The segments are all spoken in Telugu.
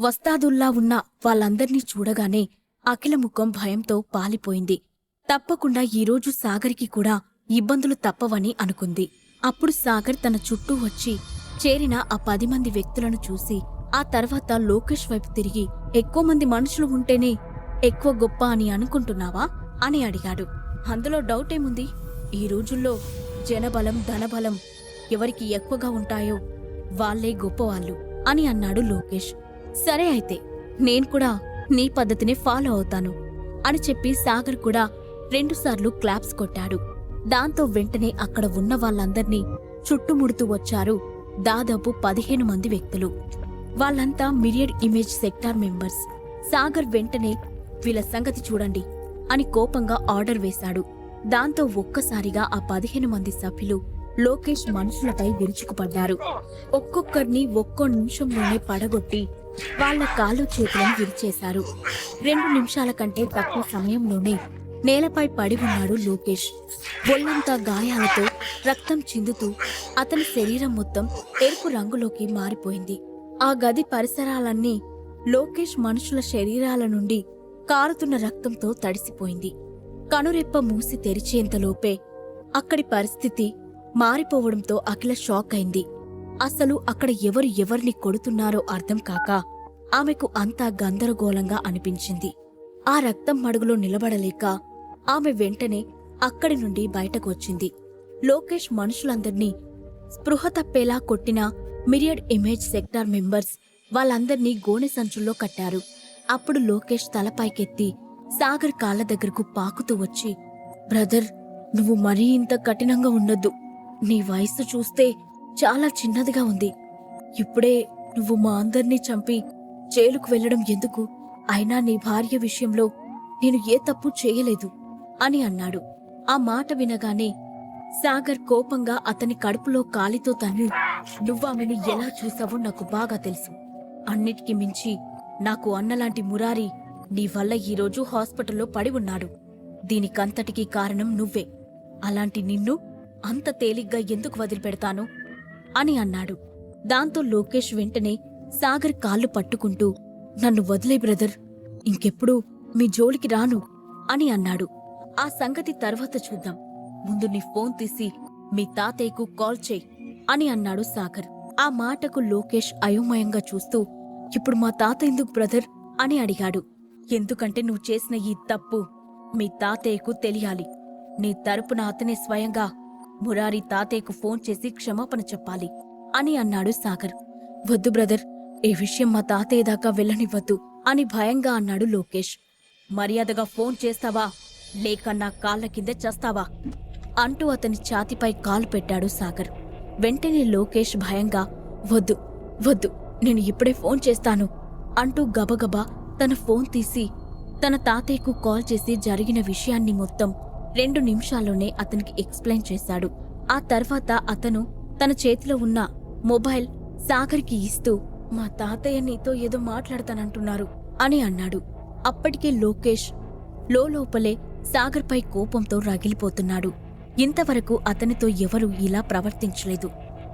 వస్తాదుల్లా ఉన్న వాళ్ళందర్నీ చూడగానే అఖిల ముఖం భయంతో పాలిపోయింది. తప్పకుండా ఈరోజు సాగర్కి కూడా ఇబ్బందులు తప్పవని అనుకుంది. అప్పుడు సాగర్ తన చుట్టూ వచ్చి చేరిన ఆ పది మంది వ్యక్తులను చూసి ఆ తర్వాత లోకేష్ వైపు తిరిగి ఎక్కువ మంది మనుషులు ఉంటేనే ఎక్కువ గొప్ప అని అనుకుంటున్నావా? అని అడిగాడు. అందులో డౌట్ ఏముంది? ఈ రోజుల్లో జనబలం ధనబలం ఎవరికి ఎక్కువగా ఉంటాయో వాళ్ళే గొప్పవాళ్ళు అని అన్నాడు లోకేష్. సరే అయితే నేను కూడా నీ పద్ధతిని ఫాలో అవుతాను అని చెప్పి సాగర్ కూడా రెండుసార్లు క్లాప్స్ కొట్టాడు. దాంతో వెంటనే అక్కడ ఉన్న వాళ్ళందర్నీ చుట్టుముడుతూ వచ్చారు దాదాపు పదిహేను మంది వ్యక్తులు. వాళ్ళంతా myriad image sector members. Sagar వెంటనే వీళ్ళ సంగతి చూడండి అని కోపంగా ఆర్డర్ వేశాడు. దాంతో ఒక్కసారిగా ఆ పదిహేను మంది సభ్యులు లోకేష్ మనుషులపై విరుచుకుపడ్డారు. ఒక్కొక్కరిని ఒక్కో నిమిషంలోనే పడగొట్టి వాళ్ళ కాళ్ళు చేతులను విరిచేశారు. రెండు నిమిషాల కంటే తక్కువ సమయంలోనే నేలపై పడి ఉన్నాడు లోకేష్. ఒళ్ళంతా గాయాలతో రక్తం చిందుతూ అతని శరీరం మొత్తం ఎరుపు రంగులోకి మారిపోయింది. ఆ గది పరిసరాలన్నీ లోకేష్ మనుషుల శరీరాల నుండి కారుతున్న రక్తంతో తడిసిపోయింది. కనురెప్ప మూసి తెరిచేంతలోపే అక్కడి పరిస్థితి మారిపోవడంతో అఖిల షాక్ అయింది. అసలు అక్కడ ఎవరు ఎవరిని కొడుతున్నారో అర్థం కాక ఆమెకు అంతా గందరగోళంగా అనిపించింది. ఆ రక్తం మడుగులో నిలబడలేక ఆమె వెంటనే అక్కడి నుండి బయటకు వచ్చింది లోకేష్ మనుషులందర్నీ స్పృహ తప్పేలా కొట్టిన మిరియడ్ ఇమేజ్ సెక్టార్ మెంబర్స్ వాళ్ళందర్నీ గోనె సంచుల్లో కట్టారు. అప్పుడు లోకేష్ తలపైకెత్తి సాగర్ కాళ్ళ దగ్గరకు పాకుతూ వచ్చి బ్రదర్ నువ్వు మరీ ఇంత కఠినంగా ఉండొద్దు. నీ వయస్సు చూస్తే చాలా చిన్నదిగా ఉంది. ఇప్పుడే నువ్వు మా అందర్నీ చంపి జైలుకు వెళ్ళడం ఎందుకు? అయినా నీ భార్య విషయంలో నేను ఏ తప్పు చేయలేదు అని అన్నాడు. ఆ మాట వినగానే సాగర్ కోపంగా అతని కడుపులో కాలితో తన్ని నువ్వామెను ఎలా చూసావో నాకు బాగా తెలుసు. అన్నిటికీ మించి నాకు అన్నలాంటి మురారి నీ వల్ల ఈరోజు హాస్పిటల్లో పడి ఉన్నాడు. దీనికంతటికీ కారణం నువ్వే. అలాంటి నిన్ను అంత తేలిగ్గా ఎందుకు వదిలిపెడతాను? అని అన్నాడు. దాంతో లోకేష్ వెంటనే సాగర్ కాళ్ళు పట్టుకుంటూ నన్ను వదిలే బ్రదర్ ఇంకెప్పుడు మీ జోలికి రాను అని అన్నాడు. ఆ సంగతి తర్వాత చూద్దాం. ముందు నీ ఫోన్ తీసి మీ తాతయ్యకు కాల్ చేయి అని అన్నాడు సాగర్. ఆ మాటకు లోకేష్ అయోమయంగా చూస్తూ ఇప్పుడు మా తాత ఎందుకు బ్రదర్? అని అడిగాడు. ఎందుకంటే నువ్వు చేసిన ఈ తప్పు మీ తాతయ్యకు తెలియాలి. నీ తరపున అతనే స్వయంగా మురారి తాతయ్యకు ఫోన్ చేసి క్షమాపణ చెప్పాలి అని అన్నాడు సాగర్. వద్దు బ్రదర్ ఈ విషయం మా తాతయ్య దాకా వెళ్ళనివ్వద్దు అని భయంగా అన్నాడు లోకేష్. మర్యాదగా ఫోన్ చేస్తావా? లేక నా కాళ్ళ కింద చేస్తావా? అంటూ అతని ఛాతిపై కాలు పెట్టాడు సాగర్. వెంటనే లోకేష్ భయంగా వద్దు వద్దు నేను ఇప్పుడే ఫోన్ చేస్తాను అంటూ గబగబా తన ఫోన్ తీసి తన తాతయ్యకు కాల్ చేసి జరిగిన విషయాన్ని మొత్తం రెండు నిమిషాల్లోనే అతనికి ఎక్స్ప్లెయిన్ చేశాడు. ఆ తర్వాత అతను తన చేతిలో ఉన్న మొబైల్ సాగర్కి ఇస్తూ మా తాతయ్య నీతో ఏదో మాట్లాడతానంటున్నారు అని అన్నాడు. అప్పటికే లోకేష్ లోపలే సాగర్పై కోపంతో రగిలిపోతున్నాడు. ఇంతవరకు అతనితో ఎవరూ ఇలా ప్రవర్తించలేదు.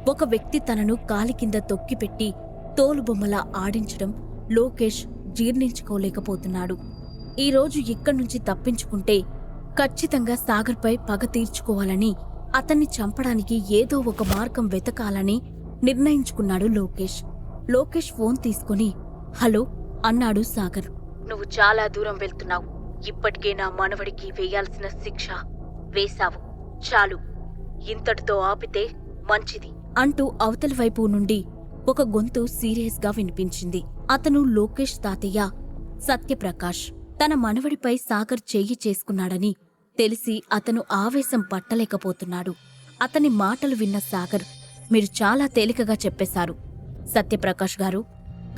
ఒక వ్యక్తి తనను కాలి కింద తొక్కిపెట్టి తోలుబొమ్మలా ఆడించడం లోకేష్ జీర్ణించుకోలేకపోతున్నాడు. ఈరోజు ఇక్కడ్నుంచి తప్పించుకుంటే ఖచ్చితంగా సాగర్పై పగ తీర్చుకోవాలని అతన్ని చంపడానికి ఏదో ఒక మార్గం వెతకాలని నిర్ణయించుకున్నాడు లోకేష్. లోకేష్ ఫోన్ తీసుకుని హలో అన్నాడు సాగర్. నువ్వు చాలా దూరం వెళ్తున్నావు. ఇప్పటికే నా మనవడికి వేయాల్సిన శిక్ష. వేశావు. చాలు. ఇంతటితో ఆపితే మంచిది. అంటూ అవతలి వైపు నుండి ఒక గొంతు సీరియస్గా వినిపించింది. అతను లోకేష్ తాతయ్య సత్యప్రకాష్ తన మనవడిపై సాగర్ చెయ్యి చేసుకున్నాడని తెలిసి అతను ఆవేశం పట్టలేకపోతున్నాడు. అతని మాటలు విన్న సాగర్ మీరు చాలా తేలికగా చెప్పేశారు. సత్యప్రకాష్ గారు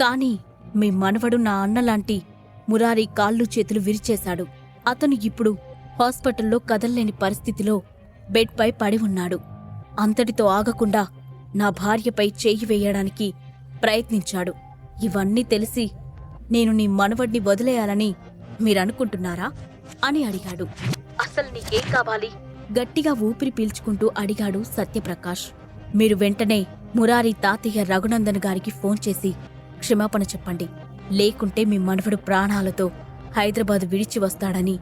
కానీ మీ మనవడు నా అన్నలాంటి మురారి కాళ్ళు చేతులు విరిచేశాడు. అతను ఇప్పుడు హాస్పిటల్లో కదల్లేని పరిస్థితిలో బెడ్పై పడి ఉన్నాడు. అంతటితో ఆగకుండా నా భార్యపై చేయి వేయడానికి ప్రయత్నించాడు. ఇవన్నీ తెలిసి నేను నీ మనవడిని వదిలేయాలని మీరనుకుంటున్నారా? అని అడిగాడు. అసలు నీకేం కావాలి? గట్టిగా ఊపిరి పీల్చుకుంటూ అడిగాడు సత్యప్రకాష్. మీరు వెంటనే మురారి తాతయ్య రఘునందన్ గారికి ఫోన్ చేసి క్షమాపణ చెప్పండి. లేకుంటే మీ మనవడు ప్రాణాలతో హైదరాబాద్ విడిచి వస్తాడని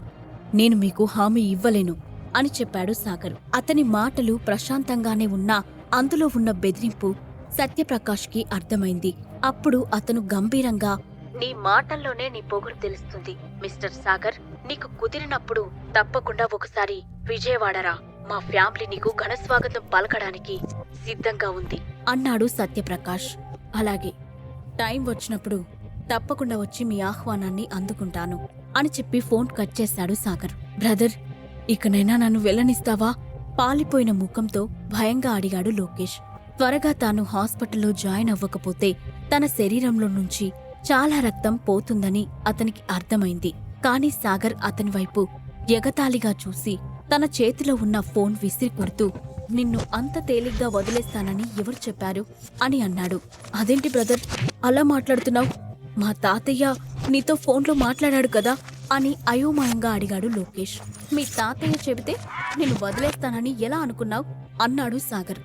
నేను మీకు హామీ ఇవ్వలేను అని చెప్పాడు సాగర్. అతని మాటలు ప్రశాంతంగానే ఉన్నా అందులో ఉన్న బెదిరింపు సత్యప్రకాష్కి అర్థమైంది. అప్పుడు అతను గంభీరంగా నీ మాటల్లోనే నీ పొగురు తెలుస్తుంది. మిస్టర్ సాగర్ నీకు కుదిరినప్పుడు తప్పకుండా ఒకసారి విజయవాడరా. మా ఫ్యామిలీ నీకు ఘనస్వాగతం పలకడానికి సిద్ధంగా ఉంది. అన్నాడు సత్యప్రకాష్. అలాగే టైం వచ్చినప్పుడు తప్పకుండా వచ్చి మీ ఆహ్వానాన్ని అందుకుంటాను అని చెప్పి ఫోన్ కట్ చేశాడు సాగర్. బ్రదర్ ఇకనైనా నన్ను వెళ్ళనిస్తావా? పాలిపోయిన ముఖంతో భయంగా అడిగాడు లోకేష్. త్వరగా తాను హాస్పిటల్లో జాయిన్ అవ్వకపోతే తన శరీరంలో నుంచి చాలా రక్తం పోతుందని అతనికి అర్థమైంది. కాని సాగర్ అతని వైపు ఎగతాళిగా చూసి తన చేతిలో ఉన్న ఫోన్ విసిరి కొడుతూ నిన్ను అంత తేలిగ్గా వదిలేస్తానని ఎవరు చెప్పారు? అని అన్నాడు. అదేంటి బ్రదర్? అలా మాట్లాడుతున్నావు? మా తాతయ్య నీతో ఫోన్లో మాట్లాడాడు కదా? అని అయోమయంగా అడిగాడు లోకేష్. మీ తాతయ్య చెబితే నేను వదిలేస్తానని ఎలా అనుకున్నావు? అన్నాడు సాగర్.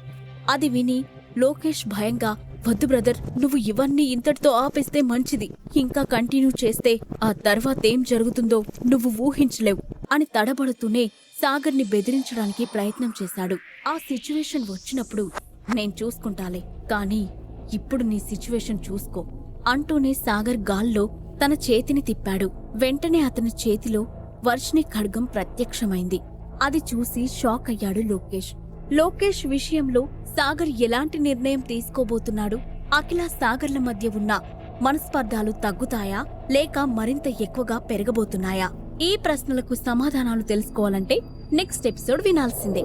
అది విని లోకేష్ భయంగా వద్దు బ్రదర్. నువ్వు ఇవన్నీ ఇంతటితో ఆపేస్తే మంచిది. ఇంకా కంటిన్యూ చేస్తే ఆ తర్వాతేం జరుగుతుందో నువ్వు ఊహించలేవు. అని తడబడుతూనే సాగర్ని బెదిరించడానికి ప్రయత్నం చేశాడు. ఆ సిచ్యువేషన్ వచ్చినప్పుడు నేను చూసుకుంటాలే. కానీ ఇప్పుడు నీ సిచ్యువేషన్ చూసుకో అంటూనే సాగర్ గాల్లో తన చేతిని తిప్పాడు. వెంటనే అతని చేతిలో వర్షిని ఖడ్గం ప్రత్యక్షమైంది. అది చూసి షాక్ అయ్యాడు లోకేష్. లోకేష్ విషయంలో సాగర్ ఎలాంటి నిర్ణయం తీసుకోబోతున్నాడు? అఖిల సాగర్ల మధ్య ఉన్న మనస్పర్ధాలు తగ్గుతాయా? లేక మరింత ఎక్కువగా పెరగబోతున్నాయా? ఈ ప్రశ్నలకు సమాధానాలు తెలుసుకోవాలంటే నెక్స్ట్ ఎపిసోడ్ వినాల్సిందే.